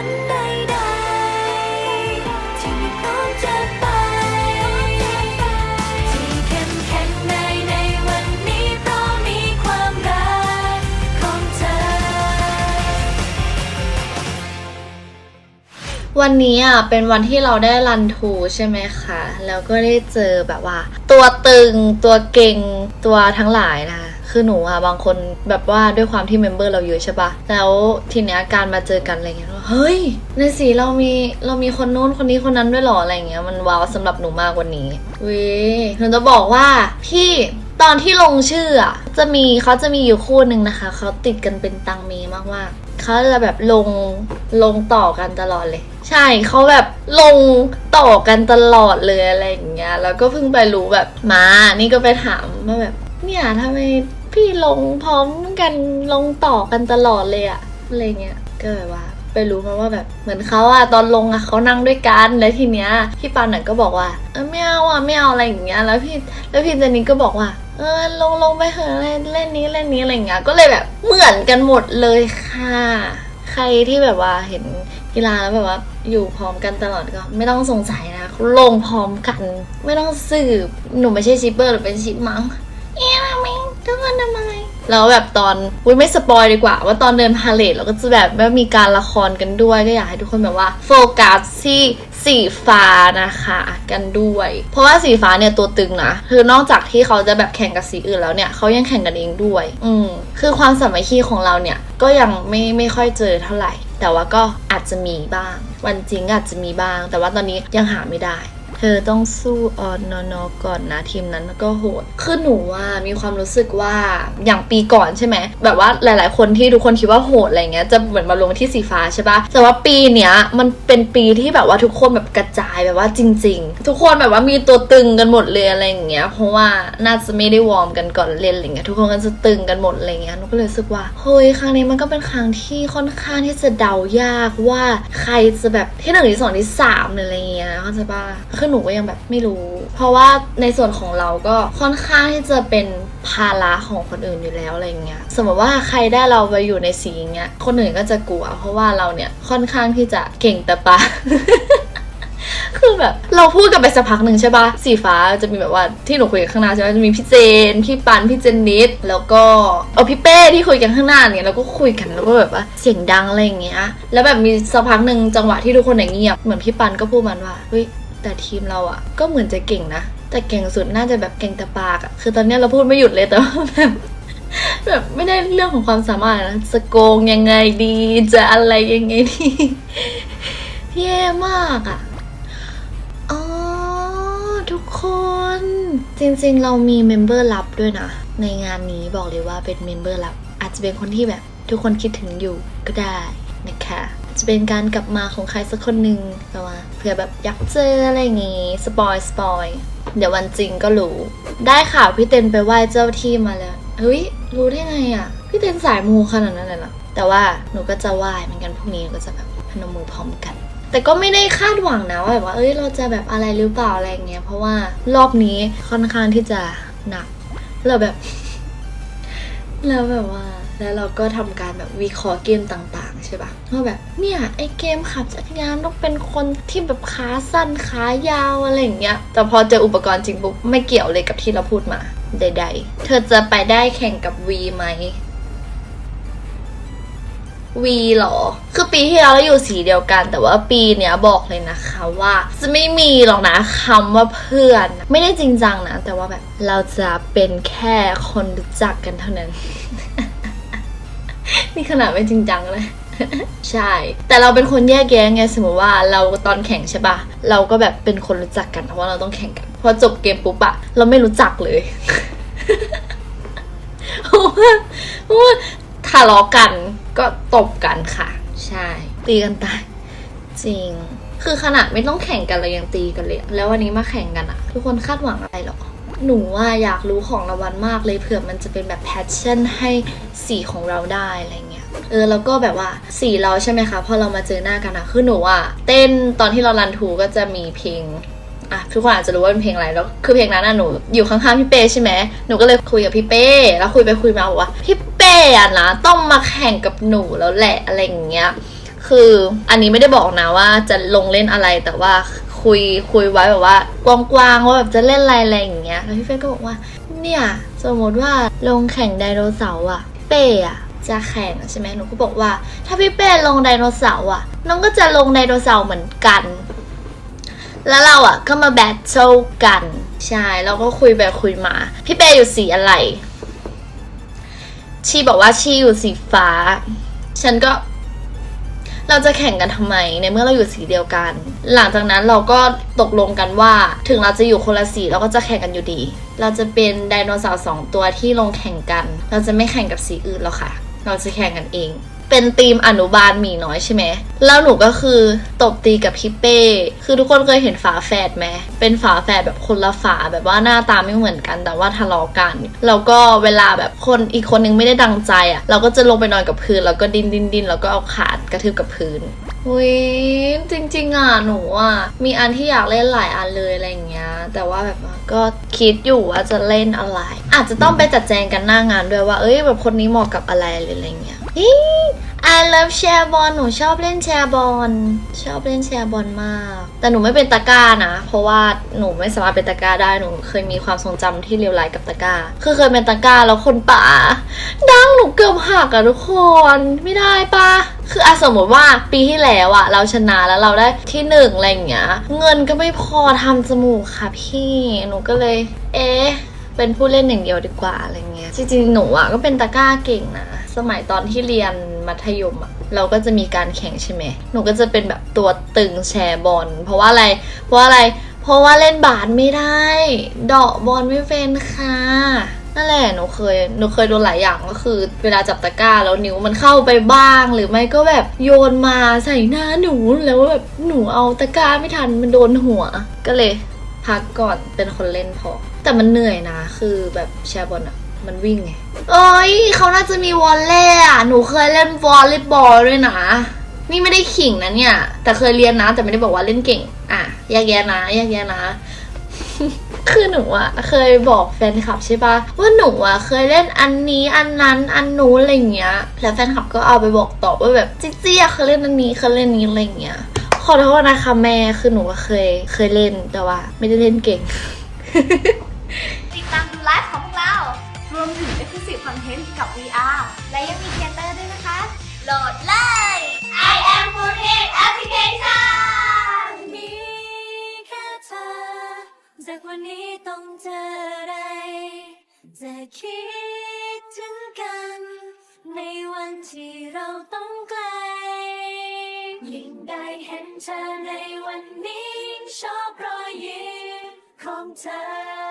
ฝันใดๆที่พร้อมจะไป ที่เข้มแข็งในในวันนี้เพราะมีความรักของเธอ วันนี้อะเป็นวันที่เราได้รันทูใช่ไหมคะ แล้วก็ได้เจอแบบว่า ตัวตึงตัวเก่งตัวทั้งหลายนะคะ คือหนูอะบางคนแบบว่าด้วยความที่เมมเบอร์เราเยอะใช่ปะแล้วทีเนี้ยการมาเจอกันอะไรเงี้ยเฮ้ยในสีเรามีเรามีคนโน้นคนนี้คนนั้นด้วยหรออะไรเงี้ยมันว้าวสำหรับหนูมากวันนี้เว้ยหนูจะบอกว่าพี่ตอนที่ลงชื่ออะจะมีเขาจะมีอยู่คู่หนึ่งนะคะเขาติดกันเป็นตังเมมากๆเขาจะแบบลงลงต่อกันตลอดเลย ใช่เขาแบบลงต่อกันตลอดเลยอะไรอย่างเงี้ยแล้วก็เพิ่งไปรู้แบบมา นี่ก็ไปถามว่าแบบเนี่ยทำไม พี่ลงพร้อมกันลงต่อกันตลอดเลยอะอะไรเงี้ยก็แบบว่าไปรู้มาว่าแบบเหมือนเขาอะตอนลงอะเขานั่งด้วยกันแล้วทีเนี้ยพี่ปันน่ะก็บอกว่าเออไม่เอาอะไม่เอาอะไรอย่างเงี้ยแล้วพี่แล้วพี่เจนนี่ก็บอกว่า เออลงลงไปเถอะเล่นเล่นนี้เล่นนี้อะไรเงี้ยก็เลยแบบเหมือนกันหมดเลยค่ะ ใครที่แบบว่าเห็นกีฬาแล้วแบบว่า อยู่พร้อมกันตลอดก็ ไม่ต้องสงสัยนะลงพร้อมกัน ไม่ต้องสืบหนูไม่ใช่ชิปเปอร์หรือเป็นชิปมัง ทำไมทุกคนทำไรแล้วแบบตอนอุ้ยไม่สปอยดีกว่า ว่าตอนเดินพาเลทเราก็จะแบบว่ามีการละครกันด้วยก็อยากให้ทุกคนแบบว่าโฟกัสที่สีฟ้านะคะกันด้วย เพราะว่าสีฟ้าเนี่ยตัวตึงนะคือนอกจากที่เขาจะแบบแข่งกับสีอื่นแล้วเนี่ยเขายังแข่งกันเองด้วย อืมคือความสามัคคีของเราเนี่ยก็ยังไม่ไม่ค่อยเจอเท่าไหร่ แต่ว่าก็อาจจะมีบ้าง วันจริงอาจจะมีบ้าง แต่ว่าตอนนี้ยังหาไม่ได้ เธอต้องสู้ออนนอก่อนนะทีมนั้นก็โหด คือหนูว่ามีความรู้สึกว่าอย่างปีก่อนใช่ไหมแบบว่าหลาย ๆ คนที่ทุกคนคิดว่าโหดอะไรเงี้ยจะเหมือนมาลงที่สีฟ้าใช่ปะแต่ว่าปีเนี้ยมันเป็นปีที่แบบว่าทุกคนแบบกระจายแบบว่าจริง ๆ ทุกคนแบบว่ามีตัวตึงกันหมดเลยอะไรอย่างเงี้ยเพราะว่าน่าจะไม่ได้วอร์มกันก่อนเล่นอะไรเงี้ยทุกคนก็จะตึงกันหมดอะไรเงี้ยหนูก็เลยรู้สึกว่าเฮ้ยครั้งนี้มันก็เป็นครั้งที่ค่อนข้างที่จะเดายากว่าใครจะแบบที่หนึ่งที่สองที่สามหรืออะไรเงี้ยเข้าใจปะคือหนูก็ยังแบบไม่รู้ เพราะว่าในส่วนของเราก็ค่อนข้างที่จะเป็นภาระของคนอื่นอยู่แล้วอะไรเงี้ย สมมติว่าใครได้เราไปอยู่ในสีอย่างเงี้ย คนอื่นก็จะกลัว เพราะว่าเราเนี่ยค่อนข้างที่จะเก่งแต่ปะคือแบบเราพูดกันไปสักพักหนึ่งใช่ปะสีฟ้าจะมีแบบว่าที่หนูคุยกันข้างหน้าใช่ไหมจะมีพี่เจน พี่ปันพี่เจนนิดแล้วก็เอาพี่เป้ที่คุยกันข้างหน้าเนี่ยเราก็คุยกันแล้วก็แบบว่าเสียงดังอะไรอย่างเงี้ยแล้วแบบมีสักพักหนึ่งจังหวะที่ทุกคนเงียบเหมือนพี่ปันก็พูดมันว่าเฮ้ย แต่ทีมเราอะก็เหมือนจะเก่งนะ แต่เก่งสุดน่าจะแบบเก่งแต่ปากอะคือตอนเนี้ยเราพูดไม่หยุดเลยแต่ว่าแบบแบบไม่ได้เรื่องของความสามารถนะจะโกงยังไงดีจะอะไรยังไงดีแย่มากอะอ๋อทุกคน จริงๆเรามีเมมเบอร์ลับด้วยนะ ในงานนี้บอกเลยว่าเป็นเมมเบอร์ลับ อาจจะเป็นคนที่แบบทุกคนคิดถึงอยู่ก็ได้นะคะ จะเป็นการกลับมาของใครสักคนหนึ่งแต่ว่าเผื่อแบบอยากเจออะไรอย่างงี้สปอยสปอยเดี๋ยววันจริงก็รู้ ได้ข่าวพี่เต็นไปไหว้เจ้าที่มาแล้วเฮ้ยรู้ได้ไงอะ่ะพี่เต็นสายมูขนาดนั้นเลยเหรอแต่ว่าหนูก็จะไหว้เหมือนกันพรุ่งนี้หนูก็จะแบบพนมมือพร้อมกัน แต่ก็ไม่ได้คาดหวังนะว่าแบบว่าเอ้ยเราจะแบบอะไรหรือเปล่าอะไรอย่างเงี้ยเพราะว่ารอบนี้ค่อนข้างที่จะหนักเราแบบแล้วแบบว่า แล้วเราก็ทำการแบบวิเคราะห์เกมต่างๆใช่ปะว่าแบบเนี่ยไอเกมขับจักรยานต้องเป็นคนที่แบบขาสั้นขายาวอะไรอย่างเงี้ย แต่พอเจออุปกรณ์จริงปุ๊บไม่เกี่ยวเลยกับที่เราพูดมาใด ๆ เธอจะไปได้แข่งกับวีไหมวีเหรอ คือปีที่แล้วเราอยู่สีเดียวกัน แต่ว่าปีเนี้ยบอกเลยนะคะว่า จะไม่มีหรอกนะคำว่าเพื่อน ไม่ได้จริงจังนะ แต่ว่าแบบเราจะเป็นแค่คนรู้จักกันเท่านั้น นี่ขนาดไม่จริงจังเลยใช่ แต่เราเป็นคนแยกแยะไงสมมติว่าเราตอนแข่งใช่ปะเราก็แบบเป็นคนรู้จักกันเพราะว่าเราต้องแข่งกันพอจบเกมปุ๊บอะเราไม่รู้จักเลยเพราะว่าทะเลาะกันก็ตบกันค่ะ ใช่ ตีกันตายจริง คือขนาดไม่ต้องแข่งกันเรายังตีกันเลย แล้ววันนี้มาแข่งกันอะทุกคนคาดหวังอะไรหรอ หนูว่าอยากรู้ของรางวัลมากเลยเผื่อมันจะเป็นแบบแพชชั่นให้สีของเราได้อะไรเงี้ยเออแล้วก็แบบว่าสีเราใช่ไหมคะพอเรามาเจอหน้ากันอะคือหนูอะเต้นตอนที่เรารันทูก็จะมีเพลงอะทุกคนอาจจะรู้ว่าเป็นเพลงอะไรแล้วคือเพลงนั้นน่ะหนูอยู่ข้างๆพี่เป้ใช่ไหมหนูก็เลยคุยกับพี่เป้แล้วคุยไปคุยมาบอกว่าพี่เป้อะนะต้องมาแข่งกับหนูแล้วแหละอะไรอย่างเงี้ยคืออันนี้ไม่ได้บอกนะว่าจะลงเล่นอะไรแต่ว่า คุยคุยไว้แบบว่ากว้างๆว่าแบบจะเล่นอะไรอะไรอย่างเงี้ยแล้วพี่เป้ก็บอกว่า เนี่ย สมมติว่าลงแข่งไดโนเสาร์อะเป้อะจะแข่งใช่ไหมหนูก็บอกว่า ถ้าพี่เป้ลงไดโนเสาร์อะน้องก็จะลงไดโนเสาร์เหมือนกัน แล้วเราอะก็มาแบทเทิลกันใช่เราก็คุยแบบคุยมา พี่เป้อยู่สีอะไรชีบอกว่าชีอยู่สีฟ้า ฉันก็ เราจะแข่งกันทำไมในเมื่อเราอยู่สีเดียวกัน หลังจากนั้นเราก็ตกลงกันว่าถึงเราจะอยู่คนละสีเราก็จะแข่งกันอยู่ดี เราจะเป็นไดโนเสาร์สองตัวที่ลงแข่งกัน เราจะไม่แข่งกับสีอื่นหรอกค่ะ เราจะแข่งกันเอง เป็นทีมอนุบาลหมีน้อยใช่ไหมแล้วหนูก็คือตบตีกับพี่เป้ คือทุกคนเคยเห็นฝาแฝดไหมเป็นฝาแฝดแบบคนละฝาแบบว่าหน้าตาไม่เหมือนกันแต่ว่าทะเลาะกัน แล้วก็เวลาแบบคนอีกคนนึงไม่ได้ดังใจอะ่ะ เราก็จะลงไปนอนกับพื้นแล้วก็ดินดินดินแล้วก็เอาขากระทืบกับพื้น อุ้ยจริงๆอะหนูอะมีอันที่อยากเล่นหลายอันเลยอะไรอย่างเงี้ย แต่ว่าแบบก็คิดอยู่ว่าจะเล่นอะไร อาจจะต้องไปจัดแจงกันหน้างานด้วยว่า เอ้ยแบบคนนี้เหมาะกับอะไรหรืออะไรเงี้ยอ I love แชร์บอลหนูชอบเล่นแชร์บอลชอบเล่นแชร์บอลมาก แต่หนูไม่เป็นตะกร้านะ เพราะว่าหนูไม่สามารถเป็นตะกร้าได้หนูเคยมีความทรงจำที่เลวร้ายกับตะกร้าคือเคยเป็นตะกร้าแล้วคนป่าดังหนูเกือบหักอะทุกคนไม่ได้ปะคืออะสมมติว่าปีที่แล้วอะเราชนะแล้วเราได้ที่หนึ่งอะไรอย่างเงี้ย เงินก็ไม่พอทำจมูกค่ะพี่หนูก็เลย เอ๊ะเป็นผู้เล่นอย่างเดียวดีกว่าอะไรเงี้ยจริงๆหนูอะก็เป็นตะกร้าเก่งนะสมัยตอนที่เรียน มัธยมอะเราก็จะมีการแข่งใช่ไหมหนูก็จะเป็นแบบตัวตึงแชร์บอล เพราะว่าอะไร เพราะว่าอะไร เพราะว่าเล่นบาสไม่ได้ เดาะบอลไม่เป็นค่ะนั่นแหละหนูเคยหนูเคยโดนหลายอย่างก็คือ เวลาจับตะกร้าแล้วนิ้วมันเข้าไปบ้าง หรือไม่ก็แบบโยนมาใส่หน้าหนูแล้วแบบหนูเอาตะกร้าไม่ทันมันโดนหัว ก็เลยพักก่อนเป็นคนเล่นพอ แต่มันเหนื่อยนะ คือแบบแชร์บอลอะ มันวิ่งไง เอ้ยเขาน่าจะมีวอลเล่อะหนูเคยเล่นวอลเลย์บอลด้วยนะ นี่ไม่ได้ขิงนะเนี่ย แต่เคยเรียนนะ แต่ไม่ได้บอกว่าเล่นเก่ง อะแยกแยะนะแยกแยะนะคือหนูอะเคยบอกแฟนคลับใช่ปะว่าหนูอะเคยเล่นอันนี้อันนั้นอันนู้นอะไรเงี้ยแล้วแฟนคลับก็เอาไปบอกต่อว่าแบบจิ๊จี้อะเคยเล่นอันนี้เคยเล่นนี้อะไรเงี้ยขอโทษนะคะแม่คือหนูก็เคยเคยเล่นแต่ว่า ไม่ได้เล่นเก่ง รวมถึง Exclusive Content กับ VR และยังมีเทเตอร์ด้วยนะคะ โหลดเลย I am f o o d Application มีแค่เธอ จากวันนี้ต้องเจออะไร จะคิดถึงกัน ในวันที่เราต้องไกล ยิ่งได้เห็นเธอในวันนี้ยิ่งชอบรอยยิ้มของเธอ